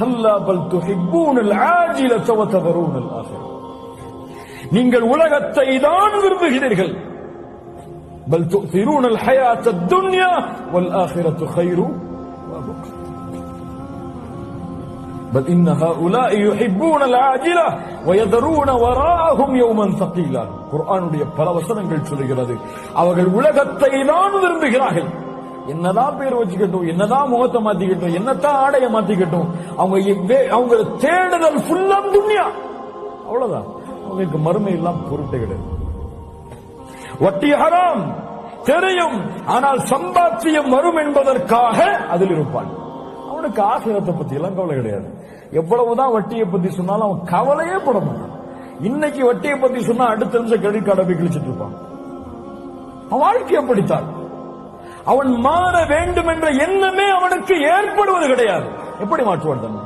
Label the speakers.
Speaker 1: கல்லா பல் துஹிப்பூனல் ஆஜிலத வ ததரூனல் ஆகிரா நீங்கள் உலகத்தை தான் விரும்புகிறீர்கள் பல் துஃதிரூனல் ஹயாத்த துன்யா வல் ஆகிரத்து கைரு بل إن هؤلاء يحبون العاجلة ويذرون وراءهم يوما ثقيلا குர்ஆனுடைய பல வசனங்கள் சொல்லுகிறது அவர்கள் உலகத்தை தான் விரும்புகிறார்கள் என்னதான் பேர் வச்சுக்கட்டும் என்னதான் முகத்தை மாத்திக்கட்டும் என்னதான் ஆடைய மாத்திக்கட்டும் அவங்க அவங்க தேடுதல் ஃபுல்லா துன்யா. அவ்வளவுதான். அவங்களுக்கு மறுமை எல்லாம் பொருட்டு கிடையாது. வட்டி ஹராம். தெரியும். ஆனால் சம்பாத்தியம் வரும் என்பதற்காக அதில் இருப்பான். அவனுக்கு ஆசிரத்தை பத்தி எல்லாம் கவலை கிடையாது. எவ்வளவுதான் வட்டியை பத்தி சொன்னாலும் அவன் கவலையே பட மாட்டான். இன்னைக்கு வட்டியை பத்தி சொன்னா அடுத்த நிமிஷம் கிரெடிட் கார்டை போய் கிழிச்சிட்டு இருப்பான். அவன் வாழ்க்கையை படித்தான். அவன் மாற வேண்டும் என்ற எண்ணமே அவனுக்கு ஏற்படுவது கிடையாது. எப்படி மாற்றுவான்